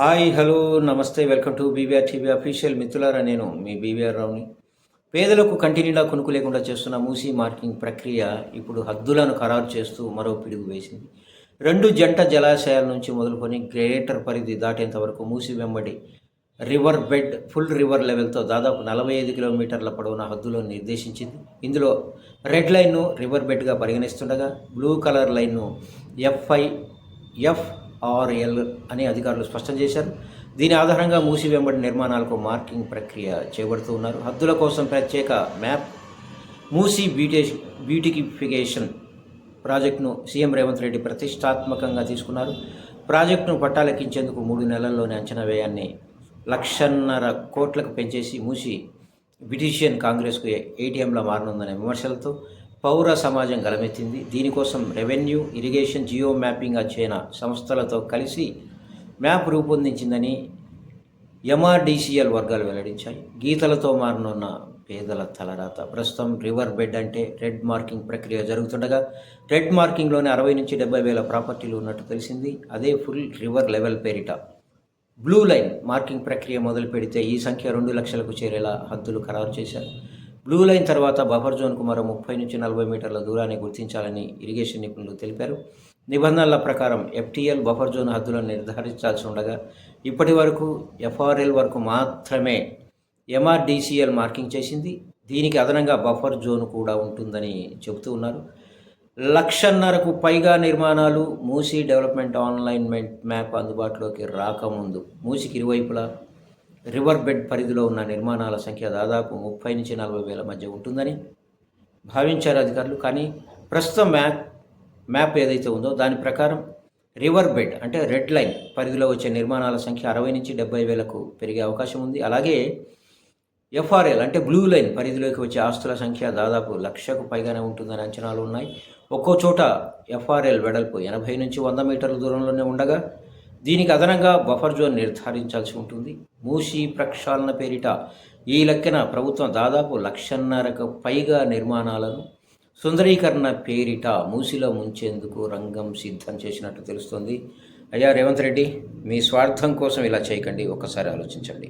Hi hello నమస్తే welcome to BVR TV official మిత్రులారా నేను మీ బీవీఆర్ రావుని. పేదలకు కంటిన్యూగా కొనుక్కు లేకుండా చేస్తున్న మూసీ మార్కింగ్ ప్రక్రియ ఇప్పుడు హద్దులను ఖరారు చేస్తూ మరో పిడుగు వేసింది. రెండు జంట జలాశయాల నుంచి మొదలుకొని గ్రేటర్ పరిధి దాటేంత వరకు మూసి వెంబడి రివర్ బెడ్ ఫుల్ రివర్ లెవెల్తో దాదాపు నలభై ఐదు కిలోమీటర్ల పొడవున హద్దులను నిర్దేశించింది. ఇందులో రెడ్ లైన్ను రివర్ బెడ్గా పరిగణిస్తుండగా బ్లూ కలర్ లైన్ను ఎఫ్ఐ ఎఫ్ ఆర్ఎల్ అని అధికారులు స్పష్టం చేశారు. దీని ఆధారంగా మూసి వెంబడి నిర్మాణాలకు మార్కింగ్ ప్రక్రియ చేపడుతూ ఉన్నారు. హద్దుల కోసం ప్రత్యేక మ్యాప్ మూసి బ్యూటే బ్యూటిఫికేషన్ ప్రాజెక్టును సీఎం రేవంత్ రెడ్డి ప్రతిష్టాత్మకంగా తీసుకున్నారు. ప్రాజెక్టును పట్టాలెక్కించేందుకు మూడు నెలల్లోనే అంచనా వ్యయాన్ని లక్షన్నర కోట్లకు పెంచేసి మూసి బ్రిటిషియన్ కాంగ్రెస్కు ఏటీఎంలా మారనుందనే విమర్శలతో పౌర సమాజం గలమెత్తింది. దీనికోసం రెవెన్యూ ఇరిగేషన్ జియో మ్యాపింగ్ అధ్యయన సంస్థలతో కలిసి మ్యాప్ రూపొందించిందని ఎంఆర్డీసీఎల్ వర్గాలు వెల్లడించాయి. గీతలతో మారనున్న పేదల తలరాత. ప్రస్తుతం రివర్ బెడ్ అంటే రెడ్ మార్కింగ్ ప్రక్రియ జరుగుతుండగా రెడ్ మార్కింగ్లోనే అరవై నుంచి డెబ్బై వేల ప్రాపర్టీలు ఉన్నట్టు తెలిసింది. అదే ఫుల్ రివర్ లెవెల్ పేరిట. బ్లూ లైన్ మార్కింగ్ ప్రక్రియ మొదలు పెడితే ఈ సంఖ్య రెండు లక్షలకు చేరేలా హద్దులు ఖరారు చేశారు. బ్లూ లైన్ తర్వాత బఫర్ జోన్కు మరో ముప్పై నుంచి నలభై మీటర్ల దూరాన్ని గుర్తించాలని ఇరిగేషన్ నిపుణులు తెలిపారు. నిబంధనల ప్రకారం ఎఫ్టీఎల్ బఫర్ జోన్ హద్దులను నిర్ధారించాల్సి ఉండగా ఇప్పటి వరకు ఎఫ్ఆర్ఎల్ వరకు మాత్రమే ఎంఆర్డీసీఎల్ మార్కింగ్ చేసింది. దీనికి అదనంగా బఫర్ జోన్ కూడా ఉంటుందని చెబుతూ ఉన్నారు. లక్షన్నరకు పైగా నిర్మాణాలు మూసీ డెవలప్మెంట్ ఆన్లైన్ మ్యాప్ అందుబాటులోకి రాకముందు మూసికి ఇరువైపులా రివర్ బెడ్ పరిధిలో ఉన్న నిర్మాణాల సంఖ్య దాదాపు ముప్పై నుంచి నలభై వేల మధ్య ఉంటుందని భావించారు అధికారులు. కానీ ప్రస్తుతం మ్యాప్ మ్యాప్ ఏదైతే ఉందో దాని ప్రకారం రివర్ బెడ్ అంటే రెడ్ లైన్ పరిధిలో వచ్చే నిర్మాణాల సంఖ్య అరవై నుంచి డెబ్బై వేలకు పెరిగే అవకాశం ఉంది. అలాగే ఎఫ్ఆర్ఎల్ అంటే బ్లూ లైన్ పరిధిలోకి వచ్చే ఆస్తుల సంఖ్య దాదాపు లక్షకు పైగానే ఉంటుందని అంచనాలు ఉన్నాయి. ఒక్కో చోట ఎఫ్ఆర్ఎల్ వెడల్పు ఎనభై నుంచి వంద మీటర్ల దూరంలోనే ఉండగా దీనికి అదనంగా బఫర్ జోన్ నిర్ధారించాల్సి ఉంటుంది. మూసి ప్రక్షాళన పేరిట ఈ లెక్కన ప్రభుత్వం దాదాపు లక్షన్నరకు పైగా నిర్మాణాలను సుందరీకరణ పేరిట మూసిలో ముంచేందుకు రంగం సిద్ధం చేసినట్టు తెలుస్తుంది. అయ్యా రేవంత్ రెడ్డి మీ స్వార్థం కోసం ఇలా చేయకండి. ఒక్కసారి ఆలోచించండి.